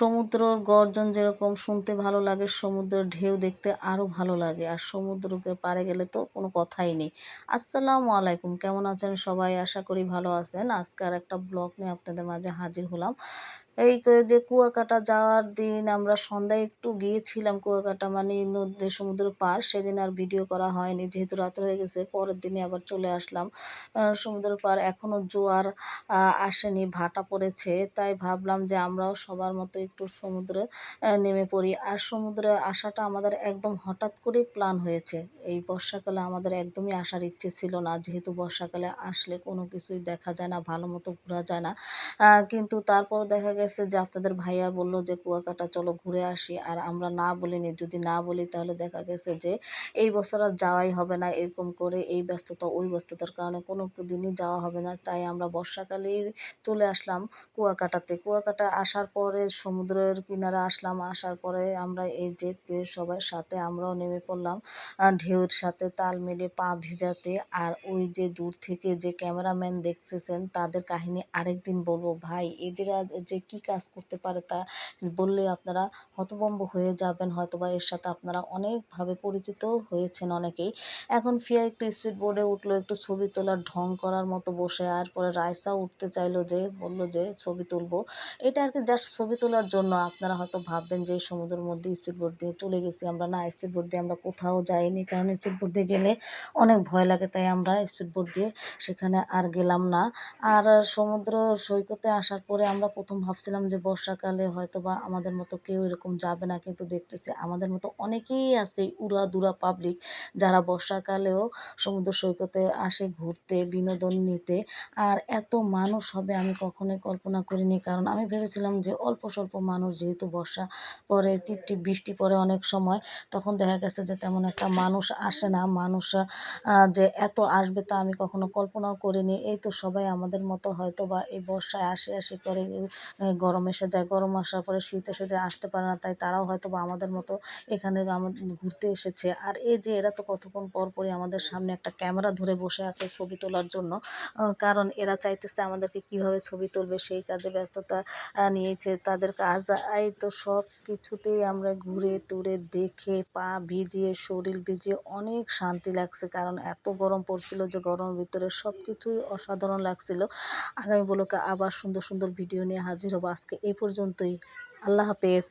সমুদ্রর গর্জন যেরকম শুনতে ভালো লাগে, সমুদ্রের ঢেউ দেখতে আরও ভালো লাগে। আর সমুদ্রকে পারে গেলে তো কোনো কথাই নেই। আসসালামু আলাইকুম, কেমন আছেন সবাই? আশা করি ভালো আছেন। আজকে আর একটা ব্লগ নিয়ে আপনাদের মাঝে হাজির হলাম। এই যে কুয়াকাটা যাওয়ার দিন আমরা সন্ধ্যায় একটু গিয়েছিলাম কুয়াকাটা মানে নদী সমুদ্র পার, সেদিন আর ভিডিও করা হয়নি, যেহেতু রাত হয়ে গেছে, পরের দিনে আবার চলে আসলাম। সমুদ্র পার এখনও জোয়ার আসেনি, ভাটা পড়েছে, তাই ভাবলাম যে আমরাও সবার মতো একটু সমুদ্রে নেমে পড়ি। আর সমুদ্রে আসাটা আমাদের একদম হঠাৎ করে প্ল্যান হয়েছে। এই বর্ষাকালে আমাদের একদমই আসার ইচ্ছে ছিল না, যেহেতু বর্ষাকালে আসলে কোনো কিছুই দেখা যায় না, ভালো মতো ঘোরা যায় না। কিন্তু তারপর দেখা গেছে যে আপনাদের ভাইয়া বলল যে, কুয়াকাটা চলো ঘুরে আসি। আর আমরা না বলিনি। যদি না বলি, তাহলে দেখা গেছে যে, এই বছর আর যাওয়াই হবে না। এরকম করে এই ব্যস্ততা, ওই ব্যস্ততার কারণে কোনো দিনই যাওয়া হবে না। তাই আমরা বর্ষাকালেই চলে আসলাম কুয়াকাটাতে। কুয়াকাটা আসার পরে সমুদ্রের কিনারে আসলাম। আসার পরে আমরা এই যে সবার সাথে আমরাও নেমে পড়লাম ঢেউর সাথে তাল মেলে পা ভিজাতে। আর ওই যে দূর থেকে যে ক্যামেরাম্যান দেখতেছেন, তাদের কাহিনী আরেকদিন বলব। ভাই, এদের যে কি কাজ করতে পারে তা বললে আপনারা হতভম্ব হয়ে যাবেন। হয়তোবা এর সাথে আপনারা অনেকভাবে পরিচিত হয়েছেন অনেকেই। এখন ফিয়া একটু স্পিড বোর্ডে উঠল, একটু ছবি তোলার ঢং করার মতো বসে। আর পরে রায়সা উঠতে চাইলো যে, বলল যে, ছবি তুলবো। এটা আর কি জাস্ট ছবি তোলার জন্য। আপনারা হয়তো ভাববেন যে সমুদ্রের মধ্যে স্পিড বোর্ড দিয়ে চলে গেছি আমরা। না স্পিড বোর্ড দিয়ে আমরা কোথাও যাইনি। কারণ স্পিড বোর্ড দিয়ে গেলে অনেক ভয় লাগে। তাই আমরা স্পিড বোর্ড দিয়ে সেখানে আর গেলাম না। আর সমুদ্র সৈকতে আসার পরে আমরা প্রথম ভাবছিলাম যে বর্ষাকালে হয়তো বা আমাদের মতো কেউ এরকম যাবে না, কিন্তু দেখতেছি আমাদের মতো অনেকেই আছে উড়া দুরা পাবলিক যারা বর্ষাকালেও সমুদ্র সৈকতে আসে ঘুরতে, বিনোদন নিতে। আর এত মানুষ হবে আমি কখনোই কল্পনা করিনি, কারণ আমি ভেবেছিলাম যে অল্প স্বল্প মানুষ যেহেতু বর্ষা পরে টিপ টিপ বৃষ্টি পড়ে অনেক সময়, তখন দেখা গেছে যে তেমন একটা মানুষ আসে না। মানুষ যে এত আসবে তা আমি কখনো কল্পনাও করিনি। এই তো সবাই আমাদের মতো হয়তো বা এই বর্ষায় আসে, আসি করে গরম এসে যায়, গরম আসার পরে শীত এসে যায়, আসতে পারে না, তাই তারাও হয়তো বা আমাদের মতো এখানে ঘুরতে এসেছে। আর এই যে এরা তো কতক্ষণ পর পরই আমাদের সামনে একটা ক্যামেরা ধরে বসে আছে ছবি তোলার জন্য কারণ এরা চাইতেছে আমাদেরকে কীভাবে ছবি তুলবে, সেই কাজে ব্যস্ততা নিয়েছে তাদের কাজ। এই তো সব কিছুতেই আমরা ঘুরে টুরে দেখে, পা ভিজিয়ে, শরীর ভিজিয়ে অনেক শান্তি লাগছে, কারণ এত গরম পড়ছিল যে গরমের ভিতরে সব কিছুই অসাধারণ লাগছিল। আগামী বলোকে আবার সুন্দর সুন্দর ভিডিও নিয়ে হাজির হব। আজকে এই পর্যন্তই। আল্লাহ হাফেজ।